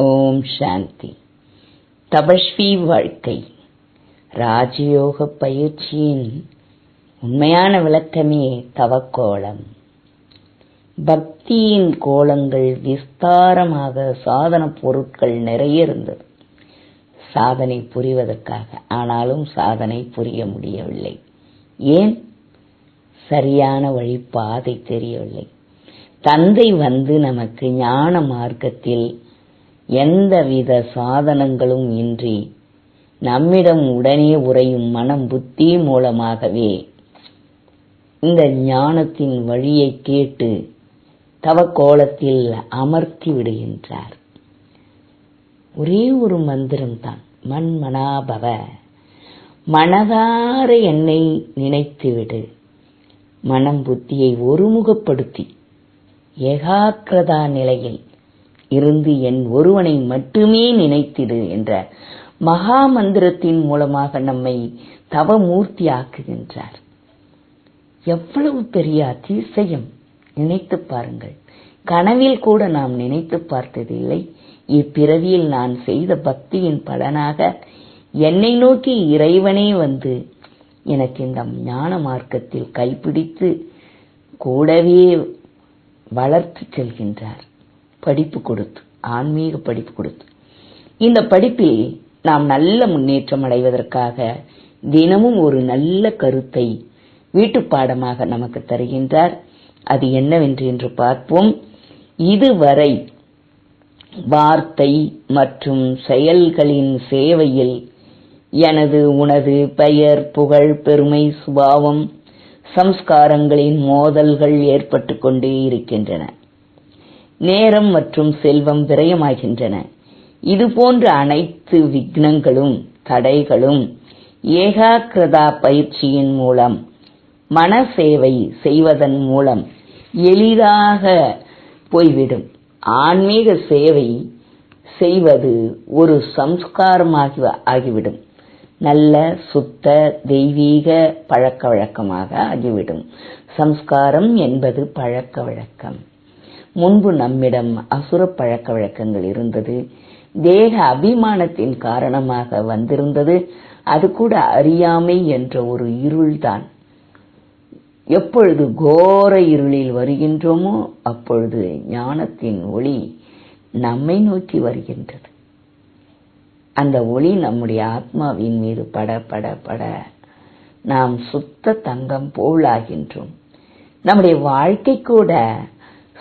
ஓம் சாந்தி. தபஸ்வி வாழ்க்கை. ராஜயோக பயிற்சியின் உண்மையான விளக்கமே தவக்கோலம் பக்தியின் கோலங்கள் விஸ்தாரமாக சாதன பொருட்கள் நிறைய இருந்தது சாதனை புரிவதற்காக ஆனாலும் சாதனை புரிய முடியவில்லை. ஏன்? சரியான வழி பாதை தெரியவில்லை. தந்தை வந்து நமக்கு ஞான மார்க்கத்தில் எந்தவித சாதனங்களும் இன்றி நம்மிடம் உடனே உறையும் மனம் புத்தி மூலமாகவே இந்த ஞானத்தின் வழியை கேட்டு தவக்கோலத்தில் அமர்த்தி விடுகின்றார். ஒரே ஒரு மந்திரம்தான் மண்மனாபவ மனதார என்னை நினைத்துவிடு. மனம் புத்தியை ஒருமுகப்படுத்தி ஏகாக்கிரதா நிலையில் இருந்து என் ஒருவனை மட்டுமே நினைத்திடு என்ற மகா மந்திரத்தின் மூலமாக நம்மை தவமூர்த்தி ஆக்குகின்றார் எவ்வளவு பெரிய அதிசயம். நினைத்து பாருங்கள். கனவில் கூட நாம் நினைத்து பார்த்ததில்லை. இப்பிறவியில் நான் செய்த பக்தியின் பலனாக என்னை நோக்கி இறைவனே வந்து எனக்கு இந்த ஞான மார்க்கத்தில் கைப்பிடித்து கூடவே வளர்த்து செல்கின்றார். படிப்பு கொடுத்து ஆன்மீக படிப்பு கொடுத்து. இந்த படிப்பில் நாம் நல்ல முன்னேற்றம் அடைவதற்காக தினமும் ஒரு நல்ல கருத்தை வீட்டு பாடமாக நமக்கு தருகின்றார். அது என்னவென்று என்று பார்ப்போம். இதுவரை வார்த்தை மற்றும் செயல்களின் சேவையில் எனது உனது பெயர் புகழ் பெருமை சுபாவம் சம்ஸ்காரங்களின் மோதல்கள் ஏற்பட்டு கொண்டே இருக்கின்றன. நேரம் மற்றும் செல்வம் விரயமாகின்றன. இதுபோன்ற அனைத்து விக்னங்களும் தடைகளும் ஏகாக்கிரதா பயிற்சியின் மூலம் மன சேவை செய்வதன் மூலம் எளிதாக போய்விடும். ஆன்மீக சேவை செய்வது ஒரு சம்ஸ்காரமாகி ஆகிவிடும். நல்ல சுத்த தெய்வீக பழக்க வழக்கமாக ஆகிவிடும். சம்ஸ்காரம் என்பது பழக்க வழக்கம் முன்பு நம்மிடம் அசுர பழக்க வழக்கங்கள் இருந்தது. தேக அபிமானத்தின் காரணமாக வந்திருந்தது. அது கூட அறியாமை என்ற ஒரு இருள்தான். எப்பொழுது கோர இருளில் வருகின்றோமோ அப்பொழுது ஞானத்தின் ஒளி நம்மை நோக்கி வருகின்றது. அந்த ஒளி நம்முடைய ஆத்மாவின் மீது பட பட பட நாம் சுத்த தங்கம் போல் ஆகின்றோம். நம்முடைய வாழ்க்கை கூட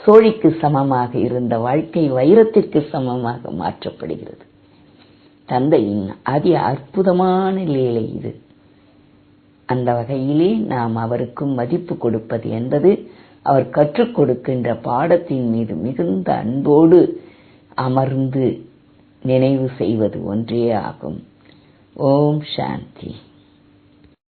சோழிக்கு சமமாக இருந்த வாழ்க்கை வைரத்திற்கு சமமாக மாற்றப்படுகிறது. தந்தையின் அதி அற்புதமான லீலை இது. அந்த வகையிலே நாம் அவருக்கும் மதிப்பு கொடுப்பது என்பது அவர் கற்றுக் கொடுக்கின்ற பாடத்தின் மீது மிகுந்த அன்போடு அமர்ந்து நினைவு செய்வது ஒன்றே ஆகும். ஓம் சாந்தி.